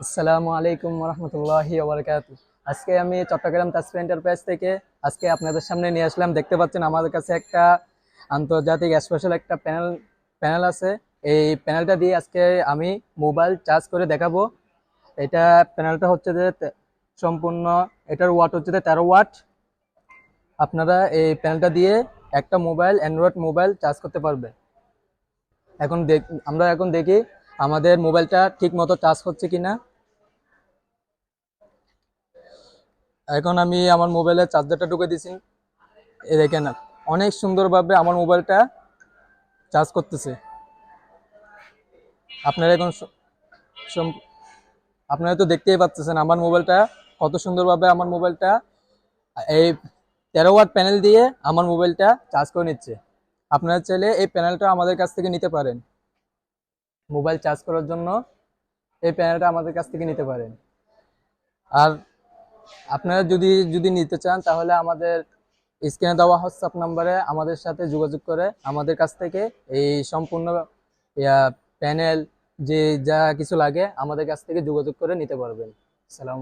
আসসালামু আলাইকুম রহমতুল্লাহি আজকে আমি চট্টগ্রাম তাসফি এন্টারপ্রাইজ থেকে আজকে আপনাদের সামনে নিয়ে আসলাম। দেখতে পাচ্ছেন আমাদের কাছে একটা আন্তর্জাতিক স্পেশাল একটা প্যানেল প্যানেল আছে। এই প্যানেলটা দিয়ে আজকে আমি মোবাইল চার্জ করে দেখাবো। এটা প্যানেলটা হচ্ছে যে সম্পূর্ণ এটার ওয়াট হচ্ছে যে তেরো ওয়াট আপনারা এই প্যানেলটা দিয়ে একটা মোবাইল অ্যান্ড্রয়েড মোবাইল চার্জ করতে পারবে এখন দেখ আমরা এখন দেখি আমাদের মোবাইলটা ঠিক মতো চার্জ হচ্ছে কিনা। এখন আমি আমার মোবাইলের চার্জারটা ঢুকে দিছি। এই দেখেন, অনেক সুন্দরভাবে আমার মোবাইলটা চার্জ করতেছে। আপনারা এখন আপনারা তো দেখতেই পাচ্ছেন আমার মোবাইলটা কত সুন্দরভাবে আমার মোবাইলটা এই তেরো ওয়াট প্যানেল দিয়ে আমার মোবাইলটা চার্জ করে নিচ্ছে। আপনারা চাইলে এই প্যানেলটা আমাদের কাছ থেকে নিতে পারেন। মোবাইল চার্জ করার জন্য এই প্যানেলটা আমাদের কাছ থেকে নিতে পারেন। আর আপনারা যদি যদি নিতে চান, তাহলে আমাদের স্ক্রিনে দেওয়া হোয়াটসঅ্যাপ নাম্বারে আমাদের সাথে যোগাযোগ করে আমাদের কাছ থেকে এই সম্পূর্ণ প্যানেল, যে, যা কিছু লাগে আমাদের কাছ থেকে যোগাযোগ করে নিতে পারবেন। সালাম